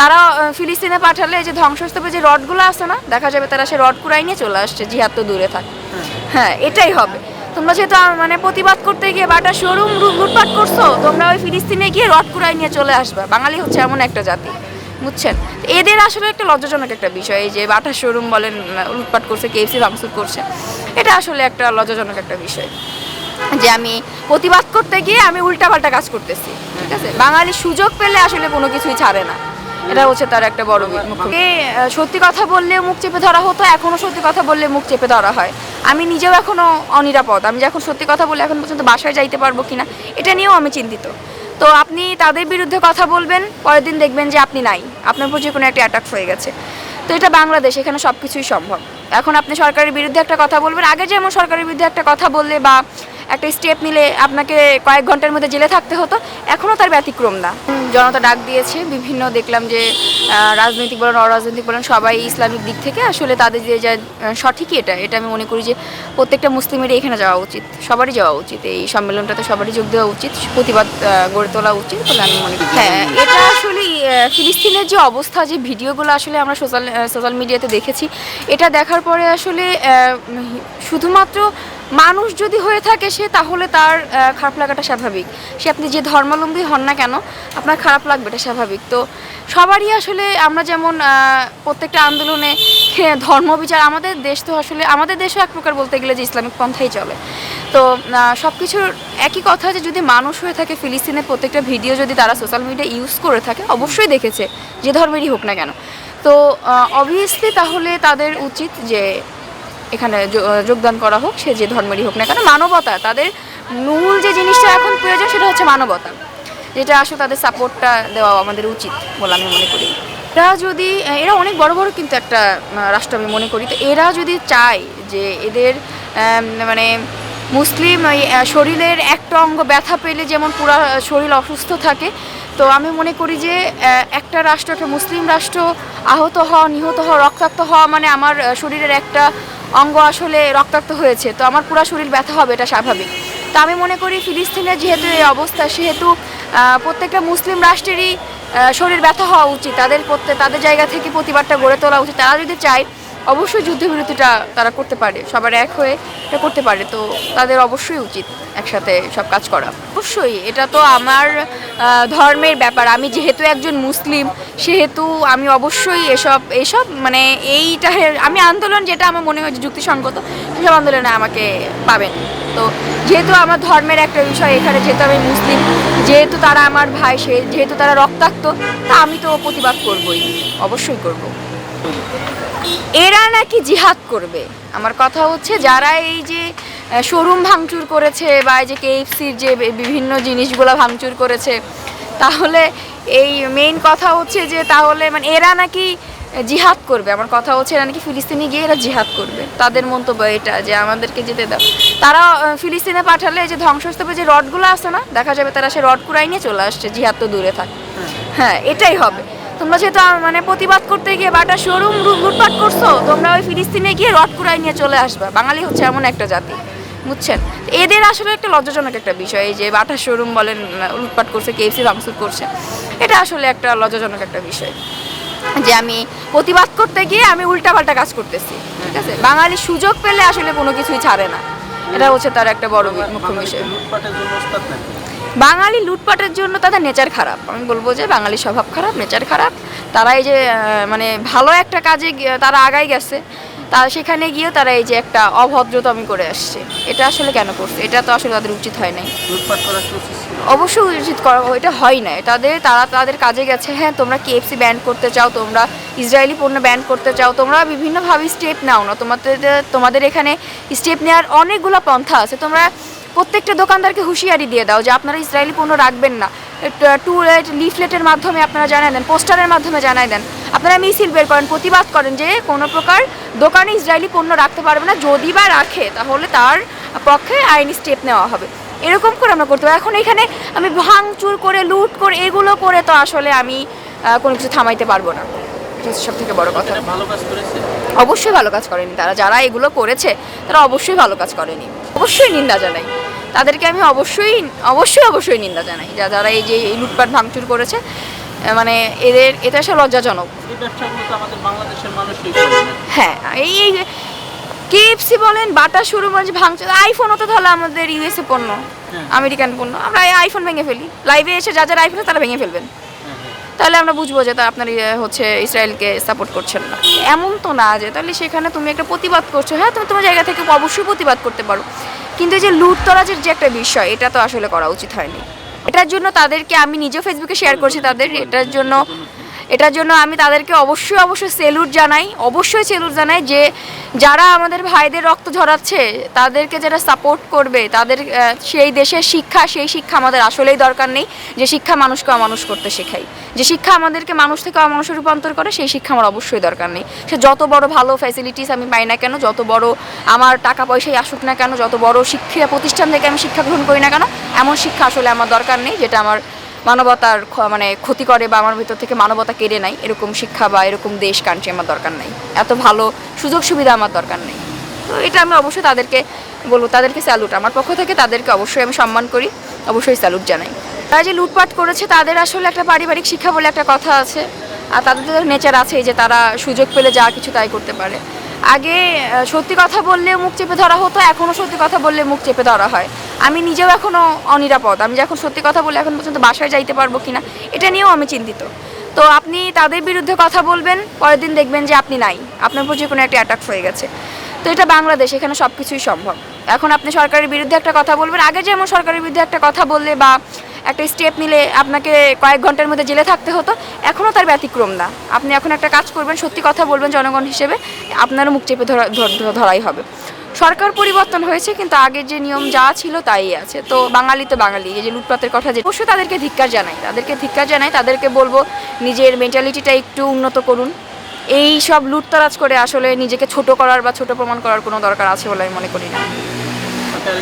তারা ফিলিস্তিনে পাঠালে যে ধ্বংসস্তূপে যে রডগুলো আছে না, দেখা যাবে তারা সে রড কুড়াই নিয়ে চলে আসছে, জিহাদ তো দূরে থাক। হ্যাঁ এটাই হবে। তোমরা যেহেতু মানে প্রতিবাদ করতে গিয়ে বাটা শোরুম লুটপাট করছ, তোমরা ওই ফিলিস্তিনে গিয়ে রড কুড়াই নিয়ে চলে আসবে। বাঙালি হচ্ছে এমন একটা জাতি, বুঝছেন? এদের আসলে একটা লজ্জাজনক একটা বিষয়, এই যে বাটা শোরুম বলেন লুটপাট করছে, কেএফসি ভাঙচুর করছে, এটা আসলে একটা লজ্জাজনক একটা বিষয়। যে আমি প্রতিবাদ করতে গিয়ে আমি উল্টাপাল্টা কাজ করতেছি, ঠিক আছে? বাঙালি সুযোগ পেলে আসলে কোনো কিছুই ছাড়ে না। এটা হচ্ছে তার একটা বড় আহ, সত্যি কথা বললে মুখ চেপে ধরা হতো এখনও সত্যি কথা বললে মুখ চেপে ধরা হয়। আমি নিজেও এখনও অনিরাপদ। আমি যখন সত্যি কথা বলে এখন পর্যন্ত বাসায় যাইতে পারব কিনা এটা নিয়েও আমি চিন্তিত। তো আপনি তাদের বিরুদ্ধে কথা বলবেন পরের দিন দেখবেন যে আপনি নাই। আপনার উপর যে কোনো একটা অ্যাটাক হয়ে গেছে। তো এটা বাংলাদেশ, এখানে সব কিছুই সম্ভব। এখন আপনি সরকারের বিরুদ্ধে একটা কথা বলবেন, আগে যেমন সরকারের বিরুদ্ধে একটা কথা বললে বা একটা স্টেপ নিলে আপনাকে কয়েক ঘণ্টার মধ্যে জেলে থাকতে হতো এখনও তার ব্যতিক্রম না। জনতা ডাক দিয়েছে, বিভিন্ন দেখলাম যে রাজনৈতিক বলেন, অরাজনৈতিক বলেন, সবাই ইসলামিক দিক থেকে আসলে তাদের যে, যা সঠিকই এটা। এটা আমি মনে করি যে, প্রত্যেকটা মুসলিমেরই এখানে যাওয়া উচিত, সবারই যাওয়া উচিত। এই সম্মেলনটাতে সবারই যোগ দেওয়া উচিত, প্রতিবাদ গড়ে তোলা উচিত বলে আমি মনে করি। হ্যাঁ এটা আসলে ফিলিস্তিনের যে অবস্থা যে ভিডিওগুলো আসলে আমরা সোশ্যাল সোশ্যাল মিডিয়াতে দেখেছি এটা দেখার পরে আসলে শুধুমাত্র মানুষ যদি হয়ে থাকে সে তাহলে তার খারাপ লাগাটা স্বাভাবিক। সে আপনি যে ধর্মাবলম্বী হন না কেন আপনার খারাপ লাগবে এটা স্বাভাবিক। তো সবারই আসলে আমরা যেমন প্রত্যেকটা আন্দোলনে হ্যাঁ, ধর্ম বিচার আমাদের দেশ তো আসলে আমাদের দেশও এক প্রকার বলতে গেলে যে ইসলামিক পন্থাই চলে। তো সব কিছুর একই কথা যে যদি মানুষ হয়ে থাকে ফিলিস্তিনের প্রত্যেকটা ভিডিও যদি তারা সোশ্যাল মিডিয়া ইউজ করে থাকে, অবশ্যই দেখেছে, যে ধর্মেরই হোক না কেন। তো অবভিয়াসলি তাহলে তাদের উচিত যে এখানে যোগদান করা হোক, সে যে ধর্মেরই হোক না কেন, মানবতা। তাদের মূল যে জিনিসটা এখন প্রয়োজন সেটা হচ্ছে মানবতা, যেটা আসলে তাদের সাপোর্টটা দেওয়া আমাদের উচিত বলে আমি মনে করি। এরা যদি এরা অনেক বড় বড় কিন্তু একটা রাষ্ট্র আমি মনে করি। তো এরা যদি চায় যে এদের মানে মুসলিম শরীরের একটা অঙ্গ ব্যথা পেলে যেমন পুরো শরীর অসুস্থ থাকে, তো আমি মনে করি যে একটা রাষ্ট্র একটা মুসলিম রাষ্ট্র আহত হওয়া, নিহত হওয়া, রক্তাক্ত হওয়া মানে আমার শরীরের একটা অঙ্গ আসলে রক্তাক্ত হয়েছে, তো আমার পুরো শরীর ব্যথা হবে, এটা স্বাভাবিক। তো আমি মনে করি ফিলিস্তিনের যেহেতু এই অবস্থা, সেহেতু প্রত্যেকটা মুসলিম রাষ্ট্রেরই শরীর ব্যথা হওয়া উচিত, তাদের প্রত্যেক, তাদের জায়গা থেকে প্রতিবাদটা গড়ে তোলা উচিত। তারা যদি চায় অবশ্যই যুদ্ধবিরতিটা তারা করতে পারে, সবার এক হয়ে এটা করতে পারে, তো তাদের অবশ্যই উচিত একসাথে সব কাজ করা। অবশ্যই, এটা তো আমার ধর্মের ব্যাপার। আমি যেহেতু একজন মুসলিম, সেহেতু আমি অবশ্যই এসব এসব মানে এইটা আমি আন্দোলন যেটা আমার মনে হয় যুক্তিসঙ্গত, সেসব আন্দোলনে আমাকে পাবেন। তো যেহেতু আমার ধর্মের একটা বিষয়, এখানে যেহেতু আমি মুসলিম, যেহেতু তারা আমার ভাই, সে, যেহেতু তারা রক্তাক্ত, তা আমি তো প্রতিবাদ করবই, অবশ্যই করব। এরা নাকি জিহাদ করবে? আমার কথা হচ্ছে যারা এই যে শোরুম ভাঙচুর করেছে বা এই যে কেএফসির যে বিভিন্ন জিনিসগুলো ভাঙচুর করেছে তাহলে এই মেইন কথা হচ্ছে যে তাহলে মানে এরা নাকি জিহাদ করবে? আমার কথা হচ্ছে এরা নাকি ফিলিস্তিনে গিয়ে এরা জিহাদ করবে? তাদের মন্তব্য এটা যে আমাদেরকে যেতে দাও। তারা ফিলিস্তিনে পাঠালে এই যে ধ্বংসস্তূপে যে রডগুলো আছে না দেখা যাবে তারা সে রড কুড়াই নিয়ে চলে আসছে জিহাদ তো দূরে থাক। হ্যাঁ এটাই হবে। তোমরা যেহেতু মানে প্রতিবাদ করতে গিয়ে বাটা শোরুম লুটপাট করছ, তোমরা ওই ফিলিস্তিনে গিয়ে রড কুড়াই নিয়ে চলে আসবে। বাঙালি হচ্ছে এমন একটা জাতি, বুঝছেন? এদের আসলে একটা লজ্জাজনক একটা বিষয়, এই যে বাটা শোরুম বলেন লুটপাট করছে কেএফসি ভাঙচুর করছে, এটা আসলে একটা লজ্জাজনক একটা বিষয়। যে আমি প্রতিবাদ করতে গিয়ে আমি উল্টাপাল্টা কাজ করতেছি, ঠিক আছে? বাঙালি সুযোগ পেলে আসলে কোনো কিছুই ছাড়ে না। এটা হচ্ছে তার একটা বড় মুখ্য বিষয়। বাঙালি লুটপাটের জন্য তাদের নেচার খারাপ। আমি বলব যে বাঙালি স্বভাব খারাপ নেচার খারাপ। তারা এই যে মানে ভালো একটা কাজে তারা আগাই গেছে। তা সেখানে গিয়েও তারা এই যে একটা অভদ্রতামি করে আসছে। এটা আসলে কেন করছে? এটা তো আসলে তাদের উচিত হয় নাই? অবশ্যই উচিত করা এটা হয় না তাদের তারা তাদের কাজে গেছে। হ্যাঁ তোমরা কেএফসি ব্যান করতে চাও তোমরা ইসরায়েলি পণ্য ব্যান করতে চাও তোমরা বিভিন্নভাবে স্টেপ নাও না। তোমাদের তোমাদের এখানে স্টেপ নেওয়ার অনেকগুলো পন্থা আছে। তোমরা প্রত্যেকটা দোকানদারকে হুঁশিয়ারি দিয়ে দাও যে আপনারা ইসরায়েলি পণ্য রাখবেন না। টুলেট লিফলেটের মাধ্যমে আপনারা জানাই দেন, পোস্টারের মাধ্যমে জানাই দেন। আপনারা মিছিল বের করেন, প্রতিবাদ করেন যে কোনো প্রকার দোকানে ইসরায়েলি পণ্য রাখতে পারবে না, যদি বা রাখে তাহলে তার পক্ষে আইনি স্টেপ নেওয়া হবে। এরকম করে আমরা করতে এখন এখানে আমি ভাঙচুর করে, লুট করে, এগুলো করে তো আসলে আমি কোনো কিছু থামাইতে পারব না। সব থেকে বড় কথা। ভালো কাজ করেছে? অবশ্যই ভালো কাজ করেনি। তারা যারা এগুলো করেছে তারা অবশ্যই ভালো কাজ করেনি। অবশ্যই নিন্দা জানাই। তাদেরকে আমি অবশ্যই অবশ্যই অবশ্যই নিন্দা জানাই। যা যারা এই যে এই লুটপাট ভাঙচুর করেছে মানে এদের এটা আসলে লজ্জাজনক। হ্যাঁ এই এই কেএফসি বলেন বাটা শুরু মানে ভাঙচুর আইফোনও তো তাহলে আমাদের ইউএসএ পণ্য হ্যাঁ। আমেরিকান পণ্য। আমরা আইফোন ভেঙে ফেলি। লাইভে এসে যা যারা আইফোন তারা ভেঙে ফেলবেন। তাহলে আমরা বুঝব যে তা আপনার হচ্ছে ইসরায়েলকে সাপোর্ট করছেন না। এমন তো না যে, তাহলে সেখানে তুমি একটা প্রতিবাদ করছ। হ্যাঁ তুমি তোমার জায়গা থেকে অবশ্যই প্রতিবাদ করতে পারো। কিন্তু যে লুটতরাজের যে একটা বিষয়, এটা তো আসলে করা উচিত হয়নি। এটার জন্য তাদেরকে আমি নিজেও ফেসবুকে শেয়ার করছি, তাদের এটার জন্য এটার জন্য আমি তাদেরকে অবশ্যই অবশ্যই সেলুট জানাই, অবশ্যই সেলুট জানাই যে যারা আমাদের ভাইদের রক্ত ঝরাচ্ছে, তাদেরকে যারা সাপোর্ট করবে, তাদের সেই দেশের শিক্ষা, সেই শিক্ষা আমাদের আসলেই দরকার নেই যে শিক্ষা মানুষকে অমানুষ করতে শেখাই। যে শিক্ষা আমাদেরকে মানুষ থেকে অমানুষে রূপান্তর করে, সেই শিক্ষা আমার অবশ্যই দরকার নেই। সে যত বড় ভালো ফ্যাসিলিটিস আমি পাই না কেন, যত বড় আমার টাকা পয়সাই আসুক না কেন, যত বড় শিক্ষা প্রতিষ্ঠান থেকে আমি শিক্ষা গ্রহণ করি না কেন, এমন শিক্ষা আসলে আমার দরকার নেই যেটা আমার মানবতার মানে ক্ষতি করে বা আমার ভিতর থেকে মানবতা কেড়ে নেয়, এরকম শিক্ষা বা এরকম দেশ কান্ট্রি আমার দরকার নেই। এত ভালো সুযোগ সুবিধা আমার দরকার নেই। তো এটা আমি অবশ্যই তাদেরকে বলব, তাদেরকে স্যালুট আমার পক্ষ থেকে তাদেরকে অবশ্যই আমি সম্মান করি, অবশ্যই স্যালুট জানাই। তারা যে লুটপাট করেছে, তাদের আসলে একটা পারিবারিক শিক্ষা বলে একটা কথা আছে। আর তাদের তো নেচার আছে যে তারা সুযোগ পেলে যা কিছু তাই করতে পারে। আগে সত্যি কথা বললে মুখ চেপে ধরা হতো এখনও সত্যি কথা বললে মুখ চেপে ধরা হয়। আমি নিজেও এখনও অনিরাপদ। আমি যখন সত্যি কথা বলে এখন পর্যন্ত বাসায় যাইতে পারব কিনা, এটা নিয়েও আমি চিন্তিত। তো আপনি তাদের বিরুদ্ধে কথা বলবেন, পরের দিন দেখবেন যে আপনি নাই। আপনার উপর যে কোনো একটা অ্যাটাক হয়ে গেছে। তো এটা বাংলাদেশ, এখানে সব কিছুই সম্ভব। এখন আপনি সরকারের বিরুদ্ধে একটা কথা বলবেন, আগে যেমন সরকারের বিরুদ্ধে একটা কথা বললে বা একটা স্টেপ নিলে আপনাকে কয়েক ঘণ্টার মধ্যে জেলে থাকতে হতো এখনও তার ব্যতিক্রম না। আপনি এখন একটা কাজ করবেন, সত্যি কথা বলবেন জনগণ হিসেবে, আপনারও মুখ চেপে ধর- ধরাই হবে। সরকার পরিবর্তন হয়েছে, কিন্তু আগের যে নিয়ম যা ছিল তাই আছে। তো বাঙালি তো বাঙালি, এই যে লুটপাতের কথা যে অবশ্যই তাদেরকে ধিক্কার জানাই, তাদেরকে ধিক্কার জানাই, তাদেরকে বলব নিজের মেন্টালিটিটা একটু উন্নত করুন। এই সব লুটতরাজ করে আসলে নিজেকে ছোট করার বা ছোট প্রমাণ করার কোনো দরকার আছে বলে আমি মনে করি না।